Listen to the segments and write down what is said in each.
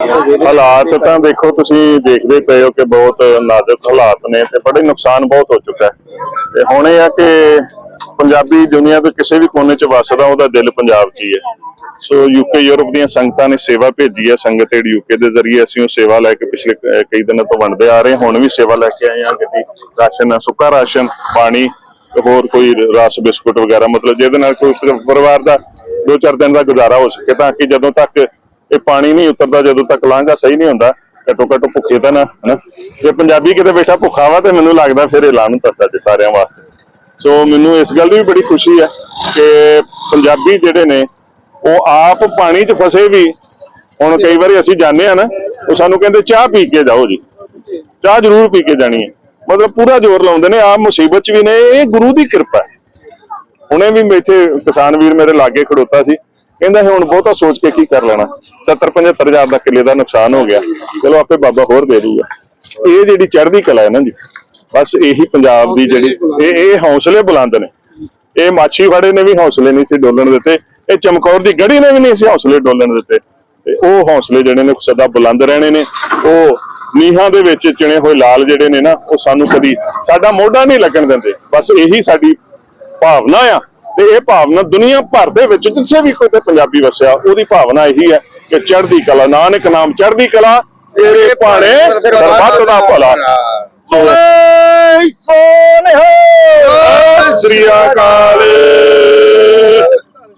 ਹਾਲਾਤ ਤਾਂ ਦੇਖੋ, ਤੁਸੀਂ ਦੇਖਦੇ ਪਏ ਹੋ ਕਿ ਬਹੁਤ ਨਾਜ਼ੁਕ ਹਾਲਾਤ ਨੇ ਤੇ ਬੜੇ ਨੁਕਸਾਨ ਬਹੁਤ ਹੋ ਚੁੱਕਾ ਤੇ ਹੁਣ ਇਹ ਆ ਕਿ ਪੰਜਾਬੀ ਦੁਨੀਆ ਦੇ ਕਿਸੇ ਵੀ ਕੋਨੇ 'ਚ ਵੱਸਦਾ, ਉਹਦਾ ਦਿਲ ਪੰਜਾਬ 'ਚ ਹੀ ਹੈ। ਸੋ ਯੂਕੇ ਯੂਰਪ ਦੀਆਂ ਸੰਗਤਾਂ ਨੇ ਸੇਵਾ ਭੇਜੀ ਹੈ, ਸੰਗਤ ਏਡ ਯੂਕੇ ਦੇ ਜ਼ਰੀਏ ਅਸੀਂ ਉਹ ਸੇਵਾ ਲੈ ਕੇ ਪਿਛਲੇ ਕਈ ਦਿਨਾਂ ਤੋਂ ਵੰਡਦੇ ਆ ਰਹੇ ਹੁਣ ਵੀ ਸੇਵਾ ਲੈ ਕੇ ਆਏ ਹਾਂ, ਗੱਡੀ, ਰਾਸ਼ਨ, ਸੁੱਕਾ ਰਾਸ਼ਨ, ਪਾਣੀ, ਹੋਰ ਕੋਈ ਰਸ, ਬਿਸਕੁਟ ਵਗੈਰਾ, ਮਤਲਬ ਜਿਹਦੇ ਨਾਲ ਕੋਈ ਪਰਿਵਾਰ ਦਾ ਦੋ ਚਾਰ ਦਿਨ ਦਾ ਗੁਜ਼ਾਰਾ ਹੋ ਸਕੇ, ਤਾਂ ਕਿ ਜਦੋਂ ਤੱਕ ਇਹ ਪਾਣੀ ਨਹੀਂ ਉਤਰਦਾ ਜਦੋਂ ਤੱਕ ਲਾਂਘਾ ਸਹੀ ਨਹੀਂ ਹੁੰਦਾ, ਘੱਟੋ ਘੱਟ ਭੁੱਖੇ ਤਾਂ ਨਾ, ਹਨਾ? ਜੇ ਪੰਜਾਬੀ ਕਿਤੇ ਬੈਠਾ ਭੁੱਖਾ ਵਾ ਤੇ ਮੈਨੂੰ ਲੱਗਦਾ ਫਿਰ ਐਲਾਨ ਲਾਹਨਤ ਆ ਸਾਰਿਆਂ ਵਾਸਤੇ। ਸੋ ਮੈਨੂੰ ਇਸ ਗੱਲ ਦੀ ਵੀ ਬੜੀ ਖੁਸ਼ੀ ਹੈ ਕਿ ਪੰਜਾਬੀ ਜਿਹੜੇ ਨੇ, ਉਹ ਆਪ ਪਾਣੀ 'ਚ ਫਸੇ ਵੀ, ਹੁਣ ਕਈ ਵਾਰੀ ਅਸੀਂ ਜਾਂਦੇ ਆ ਨਾ, ਉਹ ਸਾਨੂੰ ਕਹਿੰਦੇ, ਚਾਹ ਪੀ ਕੇ ਜਾਓ ਜੀ। ਚਾਹ ਜ਼ਰੂਰ ਪੀ ਕੇ ਜਾਣੀ ਹੈ। ਮਤਲਬ ਪੂਰਾ ਜ਼ੋਰ ਲਾਉਂਦੇ ਨੇ ਆ ਮੁਸੀਬਤ 'ਚ ਵੀ ਨੇ, ਇਹ ਗੁਰੂ ਦੀ ਕਿਰਪਾ ਹੈ। ਹੁਣੇ ਵੀ ਇੱਥੇ ਕਿਸਾਨ ਵੀਰ ਮੇਰੇ ਲਾਗੇ ਖੜੋਤਾ ਸੀ ਕਹਿੰਦਾ ਸੀ, ਹੁਣ ਬਹੁਤਾ ਸੋਚ ਕੇ ਕੀ ਕਰ ਲੈਣਾ? 70 75 ਹਜ਼ਾਰ ਦਾ ਕਿੱਲੇ ਦਾ ਨੁਕਸਾਨ ਹੋ ਗਿਆ। ਚਲੋ, ਆਪੇ ਬਾਬਾ ਹੋਰ ਦੇ ਦੂਗਾ। ਇਹ ਜਿਹੜੀ ਚੜ੍ਹਦੀ ਕਲਾ ਹੈ ਨਾ ਜੀ, ਬਸ ਇਹੀ ਪੰਜਾਬ ਦੀ ਜਿਹੜੀ, ਇਹ ਇਹ ਹੌਸਲੇ ਬੁਲੰਦ ਨੇ। ਇਹ ਮਾਛੀ ਫੜੇ ਨੇ ਵੀ ਹੌਸਲੇ ਨਹੀਂ ਸੀ ਡੋਲਣ ਦਿੱਤੇ। ਇਹ ਚਮਕੌਰ ਦੀ ਗੜੀ ਨੇ ਵੀ ਨਹੀਂ ਸੀ ਹੌਸਲੇ ਡੋਲਣ ਦਿੱਤੇ। ਤੇ ਉਹ ਹੌਸਲੇ ਜਿਹੜੇ ਨੇ ਸਦਾ ਬੁਲੰਦ ਰਹਿਣੇ ਨੇ। ਉਹ ਨੀਹਾਂ ਦੇ ਵਿੱਚ ਚਿਣੇ ਹੋਏ ਲਾਲ ਜਿਹੜੇ ਨੇ ਨਾ, ਉਹ ਸਾਨੂੰ ਕਦੀ ਸਾਡਾ ਮੋਢਾ ਨਹੀਂ ਲੱਗਣ ਦਿੰਦੇ। ਬਸ ਇਹੀ ਸਾਡੀ ਭਾਵਨਾ ਆ। ਤੇ ਇਹ ਭਾਵਨਾ ਦੁਨੀਆ ਭਰ ਦੇ ਵਿੱਚ ਜਿੱਥੇ ਵੀ ਕੋਈ ਤੇ ਪੰਜਾਬੀ ਵਸਿਆ ਉਹਦੀ ਭਾਵਨਾ ਇਹੀ ਹੈ ਕਿ ਚੜ੍ਹਦੀ ਕਲਾ ਨਾਨਕ ਨਾਮ ਚੜ੍ਹਦੀ ਕਲਾ ਤੇਰੇ ਭਾਣੇ ਸਰਬੱਤ ਦਾ ਭਲਾ। ਸੋ ਸਤਿ ਸ੍ਰੀ ਅਕਾਲ।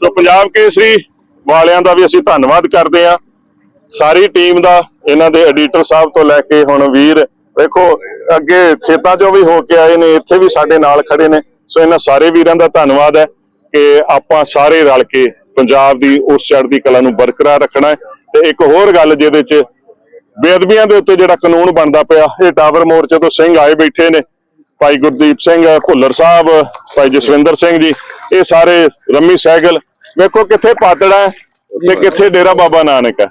ਸੋ ਪੰਜਾਬ ਕੇਸਰੀ ਵਾਲਿਆਂ ਦਾ ਵੀ ਅਸੀਂ ਧੰਨਵਾਦ ਕਰਦੇ ਹਾਂ। ਸਾਰੀ ਟੀਮ ਦਾ ਇਹਨਾਂ ਦੇ ਐਡੀਟਰ ਸਾਹਿਬ ਤੋਂ ਲੈ ਕੇ ਹੁਣ ਵੀਰ ਵੇਖੋ ਅੱਗੇ ਖੇਤਾਂ 'ਚੋਂ ਵੀ ਹੋ ਕੇ ਆਏ ਨੇ ਇੱਥੇ ਵੀ ਸਾਡੇ ਨਾਲ ਖੜੇ ਨੇ। ਸੋ ਇਹਨਾਂ ਸਾਰੇ ਵੀਰਾਂ ਦਾ ਧੰਨਵਾਦ ਹੈ। ਕਿ ਆਪਾਂ ਸਾਰੇ ਰਲ ਕੇ ਪੰਜਾਬ ਦੀ ਉਸ ਚੜ੍ਹਦੀ ਕਲਾ ਨੂੰ ਬਰਕਰਾਰ ਰੱਖਣਾ ਹੈ। ਤੇ ਇੱਕ ਹੋਰ ਗੱਲ ਜਿਹਦੇ 'ਚ ਬੇਅਦਬੀਆਂ ਦੇ ਉੱਤੇ ਜਿਹੜਾ ਕਾਨੂੰਨ ਬਣਦਾ ਪਿਆ, ਇਹ ਟਾਵਰ ਮੋਰਚੇ ਤੋਂ ਸਿੰਘ ਆਏ ਬੈਠੇ ਨੇ। ਭਾਈ ਗੁਰਦੀਪ ਸਿੰਘ, ਭੁੱਲਰ ਸਾਹਿਬ, ਭਾਈ ਜਸਵਿੰਦਰ ਸਿੰਘ ਜੀ, ਇਹ ਸਾਰੇ ਰੰਮੀ ਸਹਿਗਲ। ਵੇਖੋ ਕਿੱਥੇ ਪਾਤੜਾ ਹੈ ਤੇ ਕਿੱਥੇ ਡੇਰਾ ਬਾਬਾ ਨਾਨਕ ਹੈ।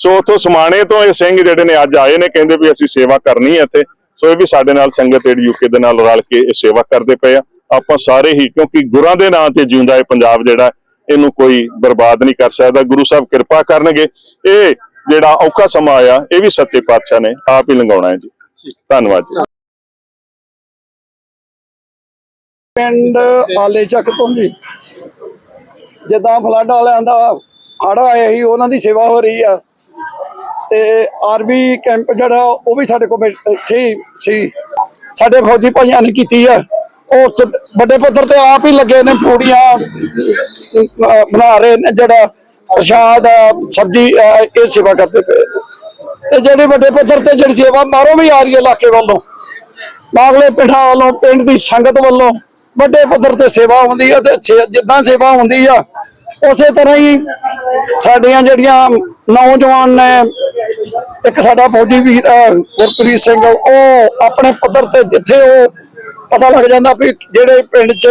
ਸੋ ਉਥੋਂ ਸਮਾਣੇ ਤੋਂ ਇਹ ਸਿੰਘ ਜਿਹੜੇ ਨੇ ਅੱਜ ਆਏ ਨੇ, ਕਹਿੰਦੇ ਵੀ ਅਸੀਂ ਸੇਵਾ ਕਰਨੀ ਹੈ ਇੱਥੇ। ਸੋ ਇਹ ਵੀ ਸਾਡੇ ਨਾਲ ਸੰਗਤ ਏਡ ਯੂਕੇ ਦੇ ਨਾਲ ਰਲ ਕੇ ਇਹ ਸੇਵਾ ਕਰਦੇ ਪਏ ਆ। ਆਪਾਂ ਸਾਰੇ ਹੀ, ਕਿਉਂਕਿ ਗੁਰਾਂ ਦੇ ਨਾਂ ਤੇ ਜਿਉਂਦਾ ਇਹ ਪੰਜਾਬ ਜਿਹੜਾ, ਇਹਨੂੰ ਕੋਈ ਬਰਬਾਦ ਨਹੀਂ ਕਰ ਸਕਦਾ। ਗੁਰੂ ਸਾਹਿਬ ਕਿਰਪਾ ਕਰਨਗੇ। ਇਹ ਜਿਹੜਾ ਔਖਾ ਸਮਾਂ ਆਇਆ, ਇਹ ਵੀ ਸੱਚੇ ਪਾਤਸ਼ਾਹ ਨੇ ਆਪ ਹੀ ਲੰਘਾਉਣਾ ਹੈ ਜੀ। ਧੰਨਵਾਦ ਜੀ। ਪਿੰਡ ਆਲੇ ਚੱਕ ਤੋਂ ਜੀ। ਜਿੱਦਾਂ ਫਲੱਡ ਵਾਲਿਆਂ ਦਾ ਹੜ ਆਇਆ ਸੀ, ਉਹਨਾਂ ਦੀ ਸੇਵਾ ਹੋ ਰਹੀ ਆ। ਤੇ ਆਰਮੀ ਕੈਂਪ ਜਿਹੜਾ, ਉਹ ਵੀ ਸਾਡੇ ਕੋਲ ਇੱਥੇ ਸੀ। ਸਾਡੇ ਫੌਜੀ ਭਾਈਆਂ ਨੇ ਕੀਤੀ ਆ। ਉਹ ਵੱਡੇ ਪੱਧਰ ਤੇ ਆਪ ਹੀ ਲੱਗੇ ਨੇ ਪੂੜੀਆਂ ਬਣਾ ਰਹੇ ਨੇ ਜਿਹੜਾ ਪ੍ਰਸ਼ਾਦ ਆ, ਸਬਜ਼ੀ ਇਹ ਸੇਵਾ ਕਰਦੇ ਪਏ ਨੇ। ਤੇ ਜਿਹੜੇ ਵੱਡੇ ਪੱਧਰ ਤੇ ਜਿਹੜੀ ਸੇਵਾ ਮਾਰੋ ਵੀ ਆ ਰਹੀ ਹੈ ਇਲਾਕੇ ਵੱਲੋਂ ਬਾਗਲੇ ਪਿੰਡਾਂ ਵੱਲੋਂ ਪਿੰਡ ਦੀ ਸੰਗਤ ਵੱਲੋਂ ਵੱਡੇ ਪੱਧਰ ਤੇ ਸੇਵਾ ਹੁੰਦੀ ਹੈ ਤੇ ਜਿੱਦਾਂ ਸੇਵਾ ਹੁੰਦੀ ਆ ਉਸੇ ਤਰ੍ਹਾਂ ਹੀ ਸਾਡੀਆਂ ਜਿਹੜੀਆਂ ਨੌਜਵਾਨ ਨੇ ਇੱਕ ਸਾਡਾ ਫੌਜੀ ਵੀਰ ਅਹ, ਗੁਰਪ੍ਰੀਤ ਸਿੰਘ ਉਹ ਆਪਣੇ ਪੱਧਰ ਤੇ ਜਿੱਥੇ ਉਹ ਪਤਾ ਲੱਗ ਜਾਂਦਾ ਵੀ ਜਿਹੜੇ ਪਿੰਡ 'ਚ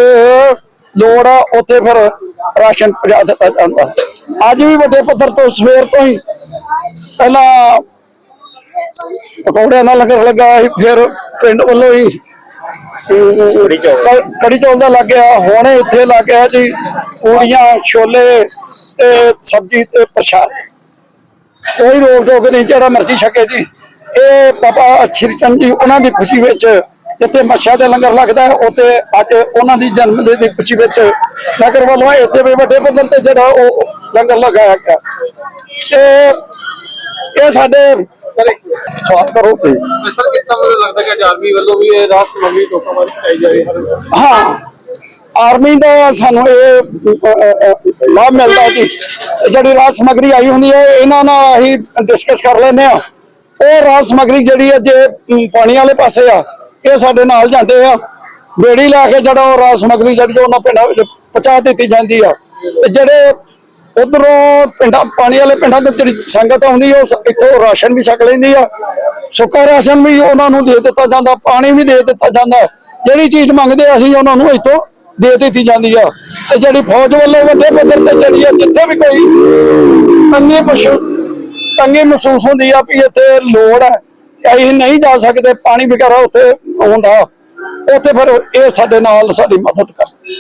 ਲੋੜ ਆ ਉੱਥੇ ਫਿਰ ਰਾਸ਼ਨ ਪਹੁੰਚਾ ਦਿੱਤਾ ਜਾਂਦਾ। ਅੱਜ ਵੀ ਵੱਡੇ ਪੱਧਰ ਤੋਂ ਸਵੇਰ ਤੋਂ ਹੀ ਪਹਿਲਾਂ ਪਕੌੜਿਆਂ ਨਾਲ ਲੰਗਰ ਲੱਗਾ ਫਿਰ ਪਿੰਡ ਵੱਲੋਂ ਹੀ ਕੜੀ ਚੌਲ। ਦਾ ਲੱਗ ਗਿਆ ਹੁਣ ਇੱਥੇ ਲੱਗ ਗਿਆ ਜੀ ਪੂੜੀਆਂ ਛੋਲੇ ਤੇ ਸਬਜ਼ੀ ਤੇ ਪ੍ਰਸ਼ਾਦ। ਕੋਈ ਰੋਕ ਟੋਕ ਨਹੀਂ ਜਿਹੜਾ ਮਰਜ਼ੀ ਛਕੇ ਜੀ। ਇਹ ਬਾਬਾ ਸ਼੍ਰੀ ਚੰਦ ਜੀ ਉਹਨਾਂ ਦੀ ਖੁਸ਼ੀ ਵਿੱਚ ਜਿੱਥੇ ਮੱਛਾ ਦੇ ਲੰਗਰ ਲੱਗਦਾ ਹੈ ਉੱਥੇ ਅੱਜ ਉਹਨਾਂ ਦੀ ਜਨਮ ਦਿਨ ਦੀ ਖੁਸ਼ੀ ਵਿੱਚ ਨਗਰ ਵੱਲੋਂ ਇੱਥੇ ਵੀ ਵੱਡੇ ਪੱਧਰ ਤੇ ਜਿਹੜਾ ਉਹ ਲੰਗਰ ਲਗਾਇਆ ਗਿਆ ਤੇ ਇਹ ਸਾਡੇ ਸਵਾਲ ਕਰੋ ਤੇ। ਸਰ ਕਿਸ ਤਰ੍ਹਾਂ ਮੈਨੂੰ ਲੱਗਦਾ ਕਿ ਅੱਜ ਆਰਮੀ ਵੱਲੋਂ ਵੀ ਇਹ ਰਾਤ ਸਮਗਰੀ ਲੋਕਾਂ ਵੱਲ ਚਾਈ ਜਾ ਰਹੀ ਹੈ ਆਰਮੀ ਦਾ ਸਾਨੂੰ ਇਹ ਲਾਭ ਮਿਲਦਾ ਜੀ ਜਿਹੜੀ ਰਾਜ ਸਮਗਰੀ ਆਈ ਹੁੰਦੀ ਹੈ ਇਹਨਾਂ ਨਾਲ ਅਸੀਂ ਡਿਸਕਸ ਕਰ ਲੈਂਦੇ ਆ ਉਹ ਰਾਜ ਸਮਗਰੀ ਜਿਹੜੀ ਹੈ ਜੇ ਪਾਣੀ ਵਾਲੇ ਪਾਸੇ ਆ ਇਹ ਸਾਡੇ ਨਾਲ ਜਾਂਦੇ ਆ। ਬੇੜੀ ਲੈ ਕੇ ਜਿਹੜਾ ਉਹ ਰਾਜ ਸਮਗਰੀ ਜਿਹੜੀ ਉਹਨਾਂ ਪਿੰਡਾਂ ਵਿੱਚ ਪਹੁੰਚਾ ਦਿੱਤੀ ਜਾਂਦੀ ਆ। ਤੇ ਜਿਹੜੇ ਉਧਰੋਂ ਪਿੰਡਾਂ, ਪਾਣੀ ਵਾਲੇ ਪਿੰਡਾਂ ਤੋਂ ਜਿਹੜੀ ਸੰਗਤ ਆਉਂਦੀ ਉਹ ਇੱਥੋਂ ਰਾਸ਼ਨ ਵੀ ਛਕ ਲੈਂਦੀ ਆ। ਸੁੱਕਾ ਰਾਸ਼ਨ ਵੀ ਉਹਨਾਂ ਨੂੰ ਦੇ ਦਿੱਤਾ ਜਾਂਦਾ, ਪਾਣੀ ਵੀ ਦੇ ਦਿੱਤਾ ਜਾਂਦਾ। ਜਿਹੜੀ ਚੀਜ਼ ਮੰਗਦੇ ਅਸੀਂ, ਉਹਨਾਂ ਨੂੰ ਇੱਥੋਂ ਦੇ ਦਿੱਤੀ ਜਾਂਦੀ ਆ। ਤੇ ਜਿਹੜੀ ਫੌਜ ਵੱਲੋਂ ਵੱਡੇ ਪੱਧਰ ਤੇ ਜਿਹੜੀ ਆ, ਜਿੱਥੇ ਵੀ ਕੋਈ ਤੰਗੀ ਪਸ਼ੂ, ਤੰਗੀ ਮਹਿਸੂਸ ਹੁੰਦੀ ਆ ਵੀ ਇੱਥੇ ਲੋੜ ਹੈ ਅਸੀਂ ਨਹੀਂ ਜਾ ਸਕਦੇ, ਪਾਣੀ ਵਗੈਰਾ ਉੱਥੇ ਹੁੰਦਾ ਉੱਥੇ ਫਿਰ ਇਹ ਸਾਡੇ ਨਾਲ ਸਾਡੀ ਮਦਦ ਕਰਦੇ।